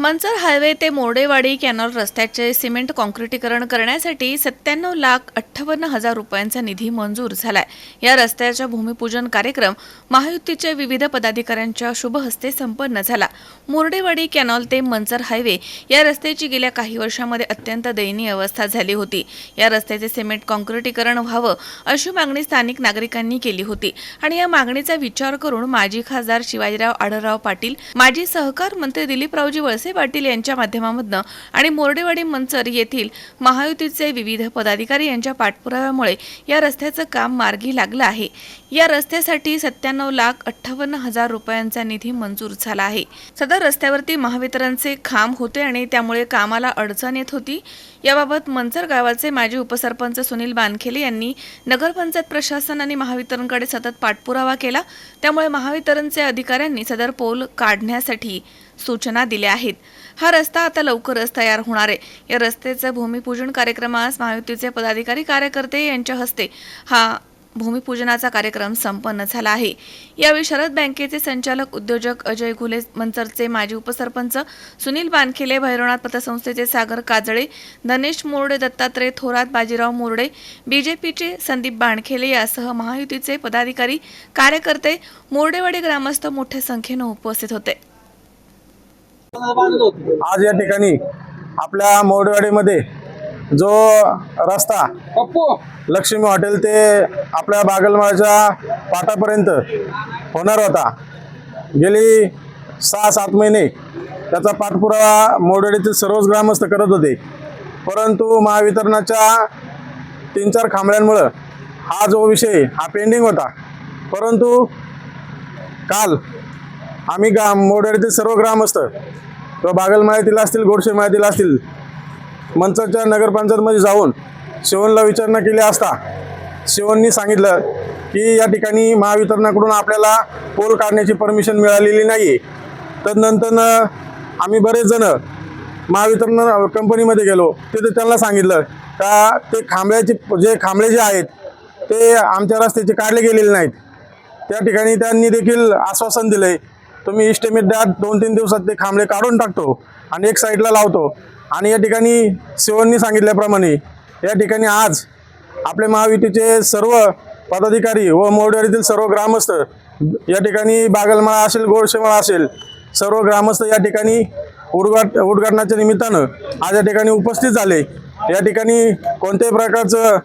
Manchar highway ते मोर्डेवाडी canal रस्त्याचे cement कॉन्क्रिटीकरण करण्यासाठी सत्त्याण्णव लाख अठ्ठावन्न हजार रुपयांचा निधी मंजूर झालाय. या रस्त्याचा भूमिपूजन कार्यक्रम महायुतीचे विविध पदाधिकाऱ्यांच्या शुभहस्ते संपन्न झाला. मोर्डेवाडी कॅनॉल ते मंचर हायवे या रस्त्याची गेल्या काही वर्षांमध्ये अत्यंत दयनीय अवस्था झाली होती. या रस्त्याचे सिमेंट कॉन्क्रिटीकरण व्हावं अशी मागणी स्थानिक नागरिकांनी केली होती. आणि या मागणीचा विचार करून माजी खासदार शिवाजीराव आढळराव पाटील माजी सहकार मंत्री दिलीपरावजी वळसे पाटील यांच्या माध्यमामधनं आणि मोर्डेवाडी मंचर येथील महायुतीचे विविध पदाधिकारी यांच्या पाठपुराव्यामुळे या रस्त्याचं काम मार्गी लागलं आहे. या रस्त्यासाठी सत्त्याण्णव लाख अठ्ठावन्न हजार रुपयांचा निधी मंजूर झाला आहे. सदर रस्त्यावरती महावितरणचे खांब होते आणि त्यामुळे कामाला अडचण येत होती. याबाबत मंचर गावाचे माजी उपसरपंच सुनील बानखेले यांनी नगरपंचायत प्रशासन आणि महावितरणकडे सतत पाठपुरावा केला. त्यामुळे महावितरणचे अधिकाऱ्यांनी सदर पोल काढण्यासाठी सूचना दिल्या आहेत. हा रस्ता आता लवकरच तयार होणार आहे. या रस्त्याचं भूमिपूजन कार्यक्रमास महायुतीचे पदाधिकारी कार्यकर्ते यांच्या हस्ते हा भूमिपूजनाचा कार्यक्रम संपन्न झाला आहे. यावेळी शरद बँकेचे संचालक उद्योजक अजय घुले मंचरचे माजी उपसरपंच सुनील बानखेले भैरवनाथ पतसंस्थेचे सागर काजळे धनेश मोरडे दत्तात्रय थोरात बाजीराव मोरडे बीजेपीचे संदीप बाणखेले यासह महायुतीचे पदाधिकारी कार्यकर्ते मोरडेवाडी ग्रामस्थ मोठ्या संख्येनं उपस्थित होते. आज या ठिकाणी आपल्या मोरडेवाडीमध्ये जो रस्ता लक्ष्मी हॉटेल ते आपल्या बागलमाळच्या पाटापर्यंत होणार होता. गेली सहा सात महिने त्याचा पाठपुरावा मोरडेवाडीतील सर्वच ग्रामस्थ करत होते. परंतु महावितरणाच्या तीन चार खांबळ्यांमुळं हा जो विषय हा पेंडिंग होता. परंतु काल आम्ही गा मोरडेवाडीतील सर्व ग्रामस्थ किंवा बागलमाळ्यातील असतील गोडशे माळ्यातील असतील मंचाच्या नगरपंचायतमध्ये जाऊन शिवनला विचारणा केली असता शिवननी सांगितलं की या ठिकाणी महावितरणाकडून आपल्याला पोल काढण्याची परमिशन मिळालेली नाही आहे तदनंतर आम्ही बरेच जण महावितरण कंपनीमध्ये गेलो. तिथे त्यांना सांगितलं का ते खांबळ्याचे जे खांबळे जे आहेत ते आमच्या रस्त्याचे काढले गेलेले नाहीत. त्या ठिकाणी त्यांनी देखील आश्वासन दिलंय तुम्ही इस्टिमेट द्या दोन तीन दिवसात ते खांबळे काढून टाकतो आणि एक साईडला लावतो. आणि या ठिकाणी शिवननी सांगितल्याप्रमाणे या ठिकाणी आज आपले महायुतीचे सर्व पदाधिकारी व मोरडेवाडीतील सर्व ग्रामस्थ या ठिकाणी बागलमाळा असेल गोडशेमाळा असेल सर्व ग्रामस्थ या ठिकाणी उद्घाट उद्घाटनाच्या निमित्तानं आज या ठिकाणी उपस्थित झाले. या ठिकाणी कोणत्याही प्रकारचं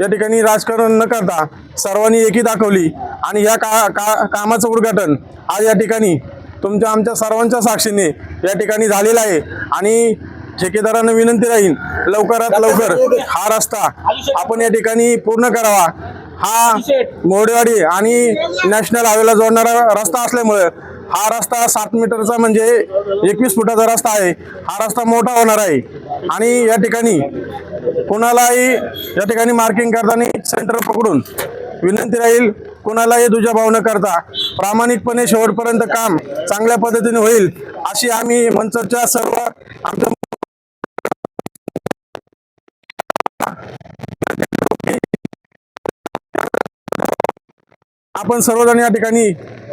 या ठिकाणी राजकारण न करता सर्वांनी एकी दाखवली. आणि या का, का कामाचं उद्घाटन आज या ठिकाणी तुमच्या आमच्या सर्वांच्या साक्षीने या ठिकाणी झालेलं आहे. आणि ठेकेदारांना विनंती राहील लवकरात लवकर हा रस्ता आपण या ठिकाणी पूर्ण करावा. हा मोरडेवाडी आणि नॅशनल हायवेला जोडणारा रस्ता असल्यामुळं हा रस्ता सात मीटरचा म्हणजे एकवीस फुटाचा रस्ता आहे. हा रस्ता मोठा होणार आहे. आणि या ठिकाणी कोणालाही या ठिकाणी मार्किंग करताना सेंटर पकडून विनंती राहील कोणालाही दुजाभाव न करता प्रामाणिकपणे शेवटपर्यंत काम चांगल्या पद्धतीने होईल अशी आम्ही मंचरच्या सर्व आमच्या आपण सर्वजण या ठिकाणी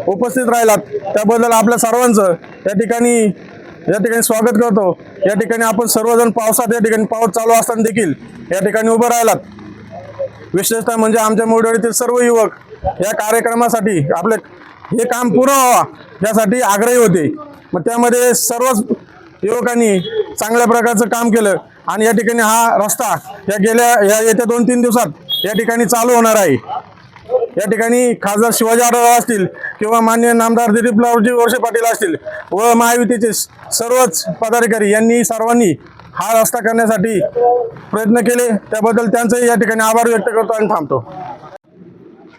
उपस्थित राहिलात. त्याबद्दल आपल्या सर्वांचं या ठिकाणी या ठिकाणी स्वागत करतो. या ठिकाणी आपण सर्वजण पावसात या ठिकाणी पाऊस चालू असताना देखील या ठिकाणी उभं राहिलात. विशेषतः म्हणजे आमच्या मोडवाडीतील सर्व युवक या कार्यक्रमासाठी आपले हे काम पूर्ण व्हावा यासाठी आग्रही होते. मग त्यामध्ये सर्वच युवकांनी चांगल्या प्रकारचं काम केलं आणि या ठिकाणी हा रस्ता या गेल्या या येत्या दोन तीन दिवसात या ठिकाणी चालू होणार आहे. या ठिकाणी खासदार शिवाजी आढळराव असतील किंवा मान्य नामदार दिलीपरावजी वळसे पाटील असतील व महायुतीचे सर्वच पदाधिकारी यांनी सर्वांनी हा रस्ता करण्यासाठी प्रयत्न केले. त्याबद्दल त्यांचंही या ठिकाणी आभार व्यक्त करतो आणि थांबतो.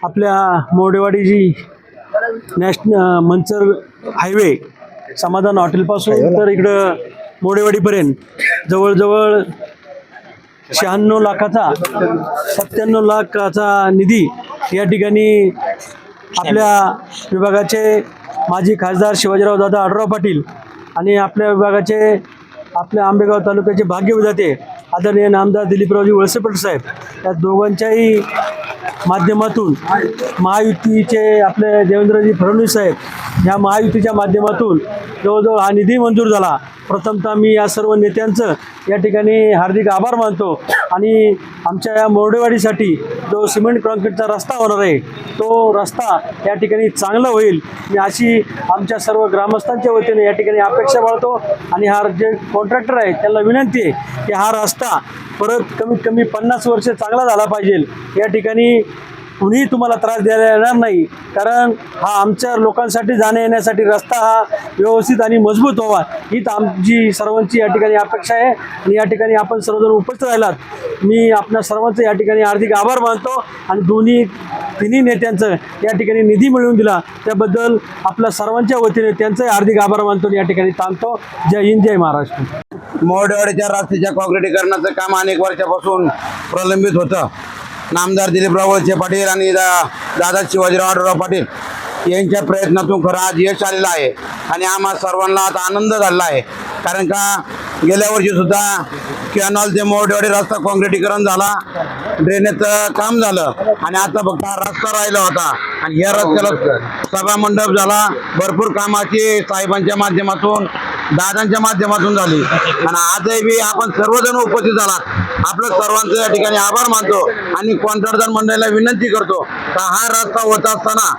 आपल्या मोडेवाडी जी नॅशनल मंचर हायवे समाधान हॉटेलपासून तर इकडं मोडेवाडीपर्यंत जवळजवळ शहाण्णव लाखाचा सत्त्याण्णव लाखाचा निधी या ठिकाणी आपल्या विभागाचे माजी खासदार शिवाजीराव दादा आडराव पाटील आणि आपल्या विभागाचे आपल्या आंबेगाव तालुक्याचे भाग्यविधाते आदरणीय नामदार दिलीपरावजी वळसेपट साहेब या दोघांच्याही माध्यमातून महायुतीचे आपले देवेंद्रजी फडणवीस साहेब या महायुतीच्या माध्यमातून जवळजवळ हा निधी मंजूर झाला. प्रथमतः मी या सर्व नेत्यांचं या ठिकाणी हार्दिक आभार मानतो. आणि आमच्या या मोरडेवाडीसाठी जो सिमेंट कॉन्क्रीटचा रस्ता होणार आहे तो रस्ता या ठिकाणी चांगला होईल. मी अशी आमच्या सर्व ग्रामस्थांच्या वतीने या ठिकाणी अपेक्षा बाळतो आणि हा जे कॉन्ट्रॅक्टर आहे त्यांना विनंती आहे की हा रस्ता परत कमीत कमी पन्नास वर्ष चांगला झाला पाहिजे. या ठिकाणी कुणीही तुम्हाला त्रास द्यायला येणार नाही. कारण हा आमच्या लोकांसाठी जाण्या येण्यासाठी रस्ता हा व्यवस्थित आणि मजबूत व्हावा. हीच आमची सर्वांची या ठिकाणी अपेक्षा आहे आणि या ठिकाणी आपण सर्वजण उपस्थित राहिलात. मी आपल्या सर्वांचं या ठिकाणी हार्दिक आभार मानतो आणि दोन्ही तिन्ही नेत्यांचं या ठिकाणी निधी मिळवून दिला. त्याबद्दल आपल्या सर्वांच्या वतीने त्यांचंही हार्दिक आभार मानतो आणि या ठिकाणी थांबतो. जय हिंद जय महाराष्ट्र. मोरडेवाडीच्या रस्त्याच्या काँक्रिटीकरणाचं काम अनेक वर्षापासून प्रलंबित होतं. नामदार दिलीपराव वळसे पाटील आणि दादा शिवाजीराव आढळराव पाटील यांच्या प्रयत्नातून खरं आज यश आलेलं आहे. आणि आम्हा सर्वांना आता आनंद झाला आहे. कारण का गेल्या वर्षी सुद्धा कॅनॉल ते मोरडेवाडी रस्ता काँक्रिटीकरण झाला. ड्रेनेजचं काम झालं. आणि आता फक्त हा रस्ता राहिला होता. आणि या रस्त्याला सभा मंडप झाला. भरपूर कामाची साहेबांच्या माध्यमातून दादांच्या माध्यमातून झाली. आणि आजही बी आपण सर्वजण उपस्थित झालात. आपलं सर्वांचं या ठिकाणी आभार मानतो आणि कॉन्ट्रॅक्टर मंडळीला विनंती करतो का हा रस्ता होत असताना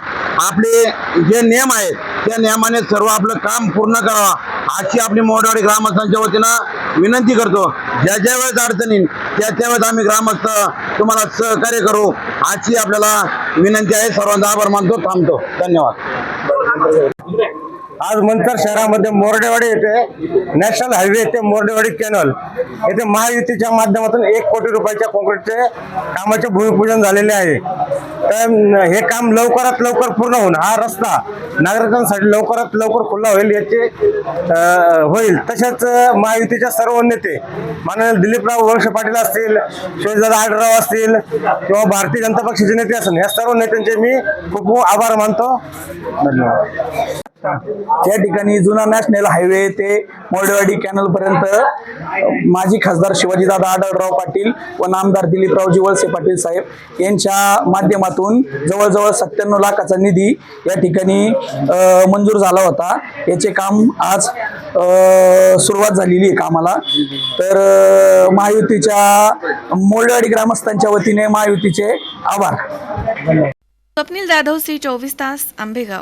आपले जे नियम आहेत त्या नियमाने सर्व आपलं काम पूर्ण करावा. अशी आपली मोठवाडी ग्रामस्थांच्या वतीनं विनंती करतो. ज्या ज्या वेळेस अडचणी त्या वेळेस आम्ही ग्रामस्थ तुम्हाला सहकार्य करू. अशी आपल्याला विनंती आहे. सर्वांचा आभार मानतो थांबतो. धन्यवाद. आज मंतर शहरामध्ये मोरडेवाडी येथे नॅशनल हायवे ते मोरडेवाडी कॅनल येथे महायुतीच्या माध्यमातून एक कोटी रुपयाच्या कॉन्क्रीटचे कामाचे भूमिपूजन झालेले आहे. तर हे काम लवकरात लवकर पूर्ण होऊन हा रस्ता नागरिकांसाठी लवकरात लवकर खुला होईल याचे होईल. तसेच महायुतीच्या सर्व नेते माननीय दिलीपराव वळसे पाटील असतील शिवदादा आडराव असतील किंवा भारतीय जनता पक्षाचे नेते असतील या सर्व नेत्यांचे मी खूप खूप आभार मानतो. धन्यवाद. या ठिकाणी जुना नॅशनल हायवे ते मोडवाडी कॅनल पर्यंत माजी खासदार शिवाजीदादा आढळराव पाटील व नामदार दिलीपरावजी वळसे पाटील साहेब यांच्या माध्यमातून जवळजवळ सत्त्याण्णव लाखाचा निधी या ठिकाणी मंजूर झाला होता. याचे काम आज सुरुवात झालेली आहे कामाला. तर महायुतीच्या मोरडेवाडी ग्रामस्थांच्या वतीने महायुतीचे आभार. स्वप्नील जाधव सी चोवीस तास आंबेगाव.